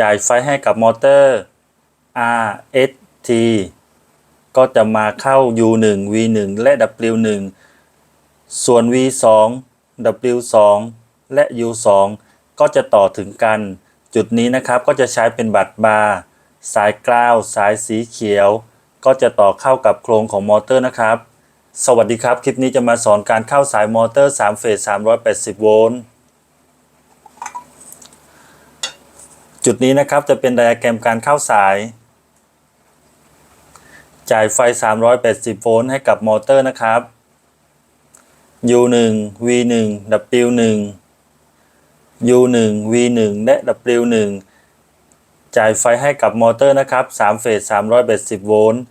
จ่ายไฟให้กับมอเตอร์ RST ก็จะมาเข้า U1 V1 และ W1 ส่วน V2 W2 และ U2 ก็จะต่อถึงกัน จุดนี้นะครับก็จะใช้เป็นบัตรบาร์สายกราว สายสีเขียว ก็จะต่อเข้ากับโครงของมอเตอร์นะครับ สวัสดีครับ คลิปนี้จะมาสอนการเข้าสายมอเตอร์ 3 เฟส 380 โวลต์ จุดนี้นะครับจะเป็นไดอะแกรมการเข้าสาย จ่ายไฟ 380 โวลต์ให้กับมอเตอร์นะครับ U1 V1 W1 U1 V1 และ W1 จ่ายไฟให้กับมอเตอร์นะครับ3เฟส380 โวลต์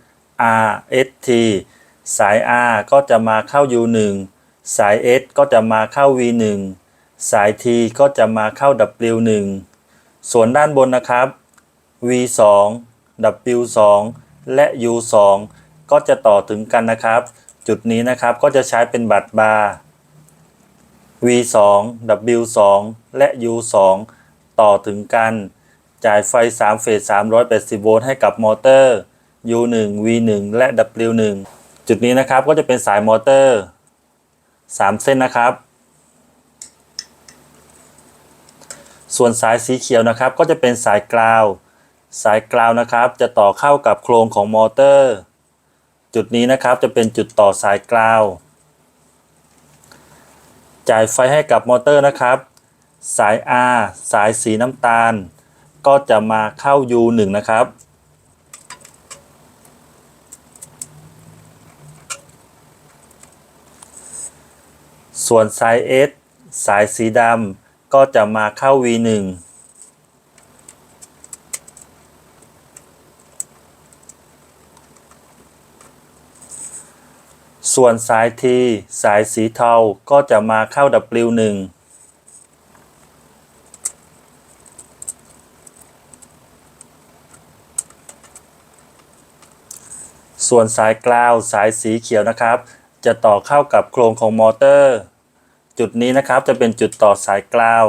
RST สาย R ก็จะมาเข้า U1 สาย S ก็จะมาเข้า V1 สาย T ก็จะมาเข้า W1 ส่วนด้านบนนะครับ V2 W2 และ U2 ก็จะต่อถึงกันนะครับ จุดนี้นะครับก็จะใช้เป็นบัตรบาร์ V2 W2 และ U2 ต่อถึงกัน จ่ายไฟ 3 เฟส 380 โวลต์ให้กับมอเตอร์ U1 V1 และ W1 จุดนี้นะครับก็จะเป็นสายมอเตอร์ 3 เส้นนะครับ ส่วนสายสีเขียวนะครับ ก็จะเป็นสายกราว สายกราวนะครับ จะต่อเข้ากับโครงของมอเตอร์ จุดนี้นะครับจะเป็นจุดต่อสายกราว จ่ายไฟให้กับมอเตอร์นะครับ สาย R สายสีน้ำตาล ก็จะมาเข้า U1 นะครับส่วนสาย S สายสีดำ ก็จะมาเข้า V1 ส่วนสาย T สายสีเทาก็จะมาเข้า W1 ส่วนสายกราวสายสีเขียวนะครับ จะต่อเข้ากับโครงของมอเตอร์ จุดนี้นะครับจะเป็นจุดต่อสายกราว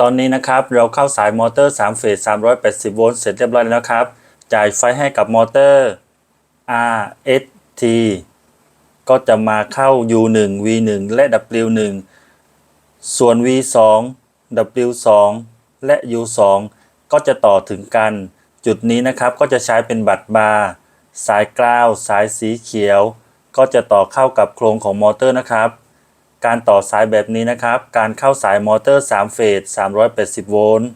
ตอนนี้นะครับเราเข้าสายมอเตอร์3เฟส380 โวลต์เสร็จเรียบร้อยแล้วนะครับ จ่ายไฟให้กับมอเตอร์ RST ก็จะมาเข้า U1 V1 และ W1 ส่วน V2 W2 และ U2 ก็จะต่อถึงกัน จุดนี้นะครับก็จะใช้เป็นบัตรบาร์สายกล้าว สายสีเขียว ก็จะต่อเข้ากับโครงของมอเตอร์นะครับ การต่อสายแบบนี้นะครับ การเข้าสายมอเตอร์3เฟส380 โวลต์